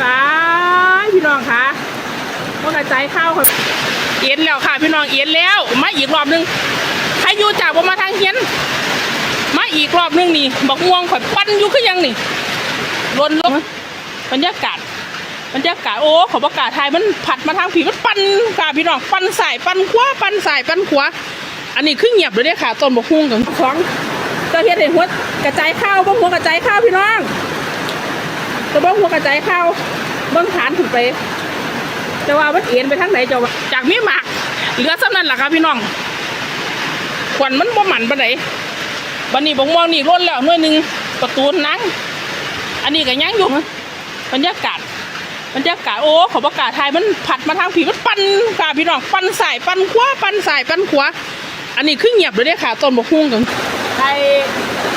อ้ายพี่น้องคะว่ากระจายข้าวค่ะเอ็นแล้วค่ะ พี่น้องเอ็นแล้วมาอีกรอบหนึงใครอยู่จากบ่มาทางเฮียนมาอีกรอบหนึงนี่บักม่วงข่อยปั้นอยู่คือยังนี่ลนลงบรรยากาศบรรยากาศโอ้ขอประกาศไทยมันผัดมาทางผีมันปั้นกาพี่น้องปั้นสายปั้นขวาปั้นสายปั้นขวาอันนี้คือเงียบเลยเนี่ยค่ะต้นบกฮุ่งกับของก็เฮ็ดให้หัวกระจายข้าวบ่หัวกระจายข้าวพี่น้อง จะเบิ้งหัวกระจายข้าวเบิ้งฐานขึ้นไปจะว่ามันเอ็นไปทางไหนจะว่าจากมีหมากเหลือซ้ำนั่นแหละครับพี่น้องควันมันบ่หมันไปไหนบันนี้บงมองนี่ร่นแล้วหน่วยหนึ่งประตูนังอันนี้ก็ยังอยู่บรรยากาศบรรยากาศโอ้ขอประกาศไทยมันผัดมาทางผีมันปั้นกาพี่น้องปั้นสายปั้นขวาปั้นสายปั้นขวาอันนี้คือเงียบเลยเนี่ยค่ะต้นบกฮุ่งกันไทย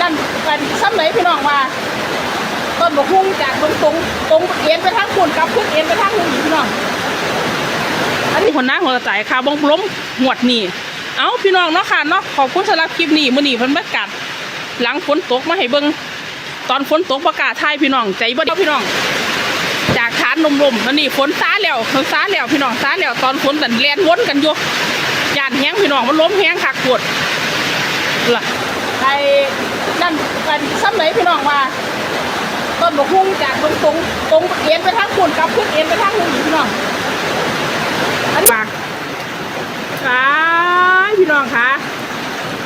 นั่นกันซ้ำไหนพี่น้องว่า ต้นบกฮุ่งจากตรงตรงตรงเอ็นไปทางคุณกับขึ้นเอ็นไปทางคุณพี่น้องอันนี้คนน้าหัวใจค่ะบงล้มหวดนี่เอาพี่น้องเนาะค่ะเนาะขอบคุณสำหรับคลิปนี้มื้อนี้เพิ่นประกาศหลังฝนตกมาให้เบิ่งตอนฝนตกประกาศทายพี่น้องใจบ่ดีพี่น้อง จากฐานลมๆแล้วนี่ฝนซาแล้วฝนซาแล้วพี่น้องซาแล้วตอนฝนตันแล่นวนกันอยู่ยานแห้งพี่น้องมันล้มแห้งคักปวดล่ะไอ้นั่นกันซ้ำไหนพี่น้องว่า ต้นบกฮุ่งจากตรงตรงตรงเอ็นไปทางคุณกับขึ้นเอ็นไปทางคุณพี่น้องอันนี้ค่ะพี่น้องคะ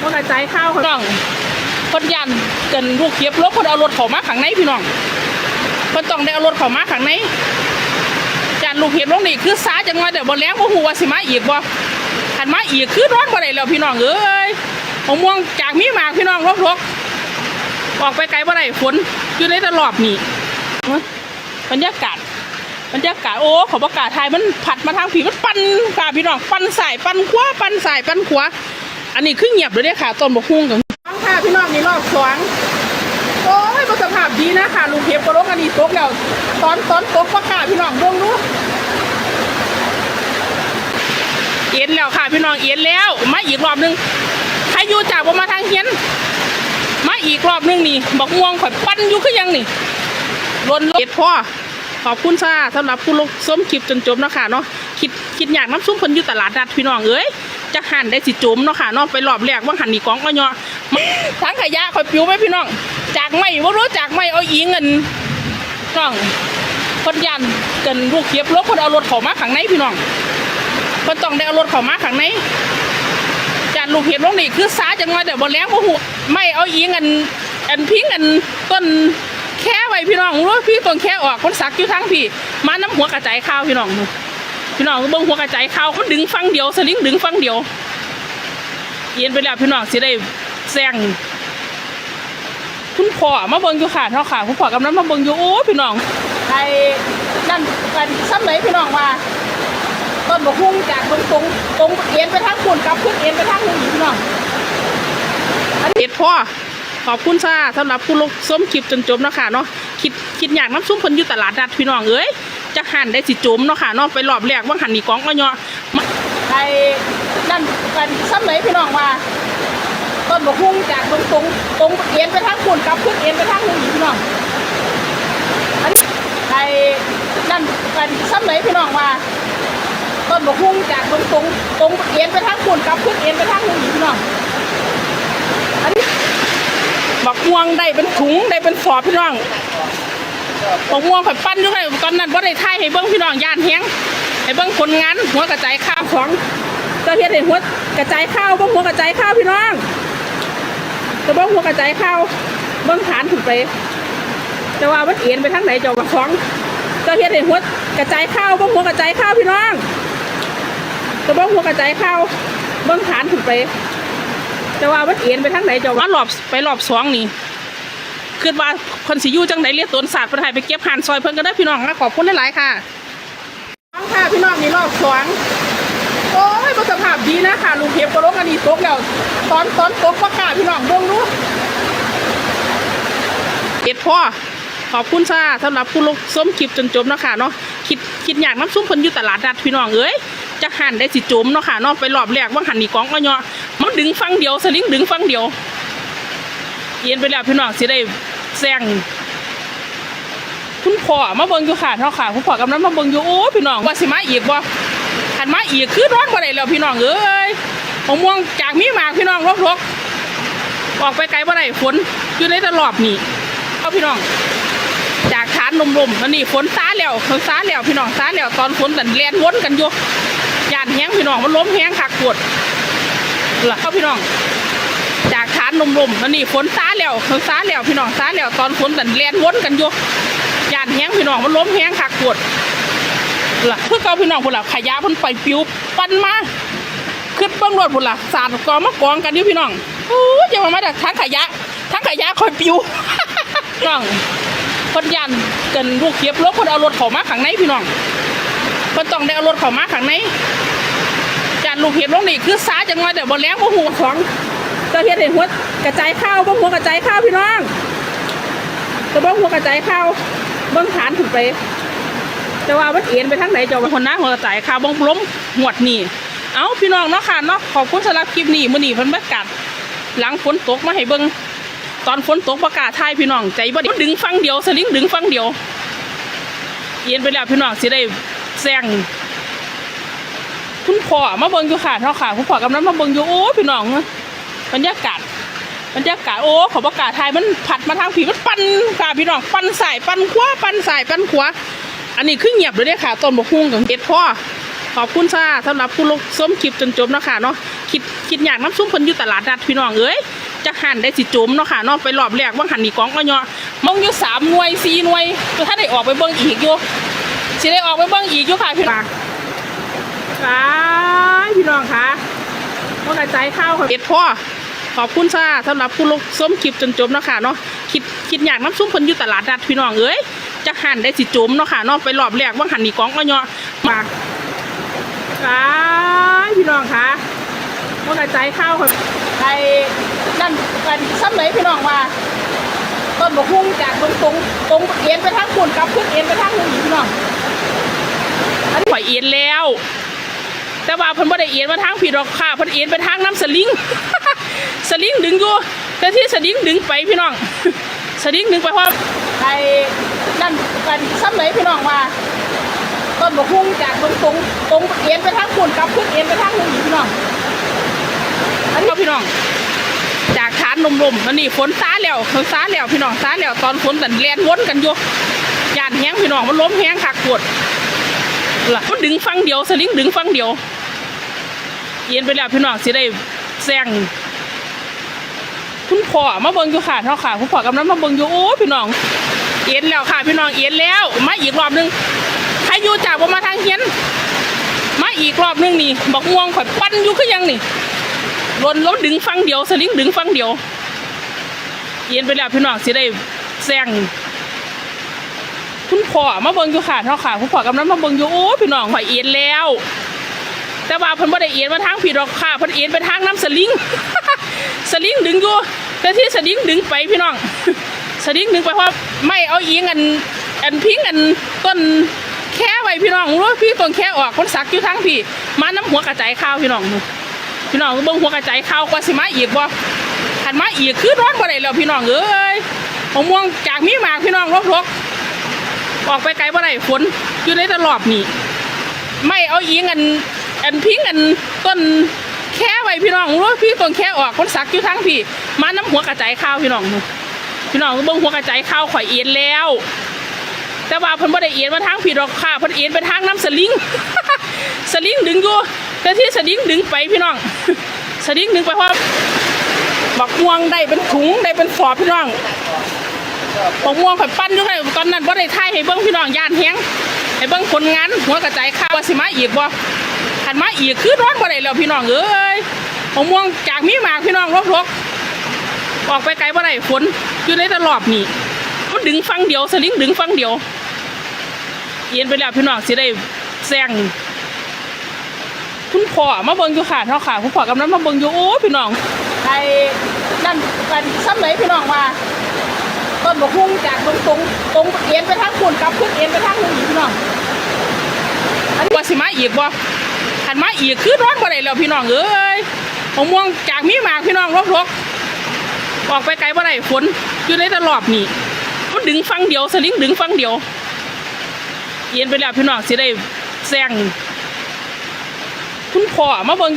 ต้องกระจข้าวพี่น้องคนยันเกินลูกเขียบรถคนเอารถเขามาขังในพี่น้องคนต้องได้เอารถเขามาขังในจานลูกเห็บลงนี่คือสาจังว่าเดี๋ยวบนแล้วว่าหัวาสิมาอีกบ่ขันมาอีกคือร้อนบ่ได้แล้วพี่น้องเอ้ยมะม่วงจากมีหมากพี่น้องรบกๆ ออกไปไกลบ่ได้ฝนอยู่ในตลอดนี่บรรยากาศบรรยากาศโอ้ขอประกาศไทยมันผัดมาทางผีมันปั้นกาพี่น้องปั้นสายปั้นขวาปั้นสายปั้นขวาอันนี้คือเงียบเลยเนี่ยค่ะต้นบกฮุ่งกับน้งค่ะพี่น้องนี่รอบสองโอ้ยบรรสภาพดีนะค่ะลุงเทปก็รกอันนี้ตกแล้วตอนตอนตกประกาศพี่น้องเบิ่งดูเอ็นแล้วค่ะพี่น้องเอ็นแล้วมาอีกรอบหนึงใครอยู่จากบ่มาทางเฮียน มาอีกรอบหนึงนี่บักม่วงข่อยปั้นอยู่คือยังนี่ลนเอ็ดพ่อขอบคุณค่ะสำหรับผู้ลงส้มคลิปจนจบเนาะค่ะเนาะคิดคิดอยากน้ำซุปเพิ่นอยู่ตลาดนัดพี่น้องเอ้ยจะหันได้สิจมเนาะค่ะเนาะไปรอบแรกว่าหันนี่กองก็เนาะทั้งขยะคอยปิ้วไปพี่น้อง จากไม่ว่ารู้จากไม่เอาอีเงินน้องคนยันเกินลูกเขียบรถคนเอารถเขามาขังในพี่น้องคนต้องได้เอารถเขามาขังใน ลูกเห็บลงนี่คือสาจังว่าเดี๋ยวบนแล้วว่หูไม่เอาอีเงินอันพิงอันต้นแค่ไว้พี่น้องรู้พี่ต้นแค่ออกคนสักอยู่ทั้งพี่ มาน้ำหัวกระจายข้าวพี่น้องพี่น้องเบิ่งหัวกระจายข้าวเขาดึงฟังเดียวสลิงดึงฟังเดียวเอียนไปแล้วพี่น้องสิได้แซงคุณพ่อมาเบิ่งอยู่ค่ะเนาะค่ะคุณพ่อกำลังมาเบิ่งอยู่โอ้พี่น้องไอ้นั่นกันซ้ำไหนพี่น้องว่า นบกฮุ่งจากตรงตรงตรงเอ็นไปทางคุณกับขึ้นเอ็นไปทางคุณพี่น้องอันเด็ดพ่อขอบคุณค่ะสำหรับผู้ลงส้มคลิปจนจบเนาะค่ะเนาะคิดคิดอยากน้ำซุปเพิ่นอยู่ตลาดนัดพี่น้องเอ้ยจะหั่นได้สิจมเนาะค่ะเนาะไปรอบแรกว่าหั่นนี่กองก็เนาะไอ้นั่นกันซ้ำไหนพี่น้องว่าต้นบกฮุ่งจากตรงตรงตรงเอ็นไปทางคุณกับขึ้นเอ็นไปทางคุณพี่น้องอันนี้ไอ้นั่นกันซ้ำไหนพี่น้องว่า นบกฮุ่งจากตรงตรงตรงเอ็นไปทางคุณกับขึ้นเอ็นไปทางคุณพี่น้องบักม่วงได้เป็นถุงได้เป็นฝอพี่น้องบักม่วงข่อยปั้นอยู่ไงตอนนั้นว่าได้ท่ายให้เบิ้งพี่น้องย่านแห้งให้เบิ้งผลงานหัวกระจายข้าวของเจ้าเฮ็ดให้หัวกระจายข้าวเบิ้งหัวกระจายข้าวพี่น้องจะเบิ้งหัวกระจายข้าวเบิ้งฐานขึ้นไปแต่ว่ามันเอ็นไปทางไหนเจ้าบักของเจ้าเฮ็ดให้หัวกระจายข้าวเบิ้งหัวกระจายข้าวพี่น้อง จะเบิ้งหัวกระจายข้าวเบิ้งฐานขึ้นไป แต่ว่ามันเอ็นไปทางไหนเจ้าว่ารอบไปรอบสองนี่คือว่าคนสิอยู่จังไหนเรียกตนศาสตร์เพิ่นให้ไปเก็บหันซอยเพิ่นก็ได้อพี่น้องนะขอบคุณหลายๆค่ะน้องค่ะพี่น้องนี่รอบสองโอ้ยบรรสภาพดีนะค่ะลุงเทปก็ลงอันนี้ตกแล้วตอนตอนตกประกาศพี่น้องเบิ่งดูเอ็ดพ่อขอบคุณค่ะสำหรับผู้ลงส้มคลิปจนจบเนาะค่ะเนาะคิดคิดอยากน้ำซุปเพิ่นอยู่ตลาดนัดพี่น้องเอ้ย จะหันได้สิจมเนาะค่ะเนาะไปรอบแรกว่าหันนี่กองก็เนาะมันดึงฟังเดียวสลิงดึงฟังเดียวเอียนไปแล้วพี่น้องสิได้แซงคุณพ่อพ่อมาเบิ่งอยู่ค่ะเนาะค่ะคุณพ่อกำลังมาเบิ่งอยู่โอ้พี่น้องว่าสิมาอีกบ่หันมาอีกคือนอนบ่ได้แล้วพี่น้องเอ้ยมะม่วงจากมีหมากพี่น้องรกๆออกไปไกลบ่ได้ฝนอยู่ในตลอดนี่เอาพี่น้องจากฐานลมๆแล้วนี่ฝนซาแล้วฝนซาแล้วพี่น้องซาแล้วตอนฝนตันเลียนวนกันอยู่ แห้งพี่น้องมันล้มแห้งคักปวดล่ะเข้าพี่น้อง จากฐานลมๆแล้วนี่ฝนซาแล้วฝนซาแล้วพี่น้องซาแล้วตอนฝนตันเลียนวนกันอยู่ยานแห้งพี่น้องมันล้มแห้งคักปวดล่ะเพื่อเก่าพี่น้องพุ่นล่ะขยะเพิ่นไปปิวปั่นมาขึ้นเบื้องรถพุ่นล่ะสาดกองมากองกันอยู่พี่น้องโอ้ยอย่ามามาจากทั้งขยะ ทั้งขยะคอยปิวน้องเพิ่นยันเกินลูกเก็บรถเพิ่นเอารถเขามาข้างในพี่น้อง เพิ่นต้องได้เอารถเข้ามาข้างในจานลูกเห็บลงนี่คือสาจังว่าแต่บ่แล้งบ่หูของเจะเฮ็ดให้หัวกระจายข้าวบ่หัวกระจายข้าวพี่น้องก็บ่หัวกระจายข้าวเบิ่งฐานขึ้นไป แต่ว่ามันเอ็นไปทางไหนเจ้าเป็นคนหน้าหัวกระจายข้าวบ่ล้มหวดนี่เอาพี่น้องเนาะค่ะเนาะขอบคุณสำหรับคลิปนี้มื้อนี้เพิ่นประกาศหลังฝนตกมาให้เบิ่งตอนฝนตกประกาศทายพี่น้องใจบ่ดีดึงฟังเดียวสลิงดึงฟังเดียวเย็นไปแล้วพี่น้องสิได้ แซงคุณพ่อมาเบิงอยู่ค่ะเนาะค่ะคุณพ่อกำลังมาเบิงอยู่โอ้พี่น้องบรรยากาศบรรยากาศโอ้ขอประกาศทายมันผัดมาทางผีมันปั่นค่ะพี่น้องปั่นสายปั่นขวาปั่นสายปั่นขวาอันนี้คือเงียบเลยเด้อค่ะต้นบกฮุ่งกับเห็ดพ่อขอบคุณซ่าสำหรับผู้ลงส้มคลิปจนจบเนาะค่ะเนาะคิดคิดอยากน้ำซุปเพิ่นอยู่ตลาดนัดพี่น้องเอ้ยจะหันได้สิจมเนาะค่ะเนาะไปรอบแรกว่างหันนี่กองก็เนาะมองอยู่สามหน่วยสี่หน่วยถ้าได้ออกไปเบิ่งอีกอยู่ สิได้ออกไปเบิ่งอีกอยู่ค่ะพี่น้องค่ะพี่น้องค่ะว่ากระจายข้าวค่ะเอ็ดพ่อขอบคุณซ่าสำหรับผู้ลงส้มคลิปจนจบเนาะค่ะเนาะคิดคิดอยากน้ำซุปเพิ่นอยู่ตลาดนัดพี่น้องเอ้ยจะหันได้สิจมเนาะค่ะเนาะไปรอบแรกว่างหันนี่กองก็เนาะมาค่ะพี่น้องค่ะว่ากระจายข้าวค่ะไอ้นั่นกันซ้ำไหนพี่น้องว่าต้นบกฮุ่งจากตรงตรงตรงเอ็นไปทางคุณกลับขึ้นเอ็นไปทางคุณพี่น้ องอันนี้ปล่อยเอ็นแล้ว แต่ว่าเพิ่นบ่ได้เอ็นมาทางผีดอกค่ะเพิ่นเอ็นไปทางน้ำสลิง สลิงดึงอยู่แต่ที่สลิงดึงไปพี่น้อง สลิงดึงไปเพราะไอ้นั่นกันซ้ำไหนพี่น้องว่าต้นบกฮุ่งจากตรงตรงตรงเอ็นไปทางคุณกลับขึ้นเอ็นไปทางคุณพี่น้องอันนี้พี่น้อง จากฐานลมๆแล้วนี่ฝนซาแล้วฝนซาแล้วพี่น้องซาแล้วตอนฝนตันเลียนวนกันอยู่ยานแห้งพี่น้องมันล้มแห้งคักปวด ล่ะดึงฟังเดียวสลิงดึงฟังเดียวเย็นไปแล้วพี่น้องสิได้แซงคุณพ่อมาเบิ่งอยู่ค่ะเนาค่ะคุณพ่อกำลังมาเบิ่งอยู่โอ้พี่น้องเอ็นแล้วค่ะพี่น้องเอ็นแล้วมาอีกรอบหนึงใครอยู่จากบ่มาทางเฮียนมาอีกรอบหนึงนี่บอกม่วงข่อยปั้นอยู่คือยังนี่ลนแล้วดึงฟังเดียวสลิงดึงฟังเดียวเย็นไปแล้วพี่น้องสิได้แซง คุณพ่อมาเบิ่งอยู่ค่ะเนาะค่ะคุณพ่อกำลังมาเบิ่งอยู่โอ้พี่น้องข่อยเอ็นแล้ว แต่ว่าเพิ่นบ่ได้เอ็นมาทางผีดอกค่ะเพิ่นเอ็นไปทางน้ำสลิง สลิงดึงอยู่แต่ที่สลิงดึงไปพี่น้อง สลิงดึงไปเพราะไม่เอาเอียงอันอันพิงอันต้นแค่ไว้พี่น้องรู้พี่ต้นแค่ออกคนสักอยู่ทางพี่มาน้ำหัวกระจายข้าวพี่น้องพี่น้องเบิ่งหัวกระจายข้าวกว่าสิมาอีกบ่ขันมาอีกคือนอนบ่ได้แล้วพี่น้องเอ้ยมะม่วงจากมีหมากพี่น้องรกๆ ออกไปไกลบ่ได้ฝนอยู่ในตลอดนี่ไม่เอาอีงอันอันพิงอันต้นแค่ไว้พี่น้องรู้พี่ต้นแค่ออกคนสักอยู่ทางพี่มาน้ำหัวกระจายข้าวพี่น้องพี่น้องเบิ่งหัวกระจายข้าวข่อยเอ็นแล้ว แต่ว่าเพิ่นบ่ได้เอ็นมาทางผีดอกค่ะเพิ่นเอ็นไปทางน้ำสลิงสลิงดึงอยู่แต่ที่สลิงดึงไปพี่น้องสลิงดึงไปเพราะบักม่วงได้เป็นถุงได้เป็นสอบพี่น้อง บักม่วงข่อยปั้นอยู่ไงตอนนั้นบ่ได้ถ่ายให้เบิ่งพี่น้องย่านแฮงให้เบิ่งผลงานหัวกระจายข้าววสิมาอีกบ่หันมาอีกคือนอนบ่ได้แล้วพี่น้องเอ้ยบักม่วงจากมีหมากพี่น้องรกๆออกไปไกลบ่ได้ฝนอยู่ในตลอดนี่มันดึงฟังเดียวสลิงดึงฟังเดียวเย็นไปแล้วพี่น้องสิได้แซงคุณพ่อมาเบิ่งอยู่ค่ะเนาะค่ะคุณพ่อกำลังมาเบิ่งอยู่โอ้พี่น้องไอ้นั่นกันซ้ำไหนพี่น้องว่า ต้นบกฮุ่งจากตรงตรงตรงเอ็นไปทางคุณกลับขึ้นเอ็นไปทางคุณพี่น้องอันนี้ว่าสิมาอีกบ่หันมาอีกคือนอนบ่ได้แล้วพี่น้องเอ้ยมะม่วงจากมีหมากพี่น้องรกๆออกไปไกลบ่ได้ฝนอยู่ในตลอดนี่มันดึงฟังเดียวสลิงดึงฟังเดียว เอียนไปแล้วพี่น้องสิได้แซงคุณพ่อมาเบิ่งอยู่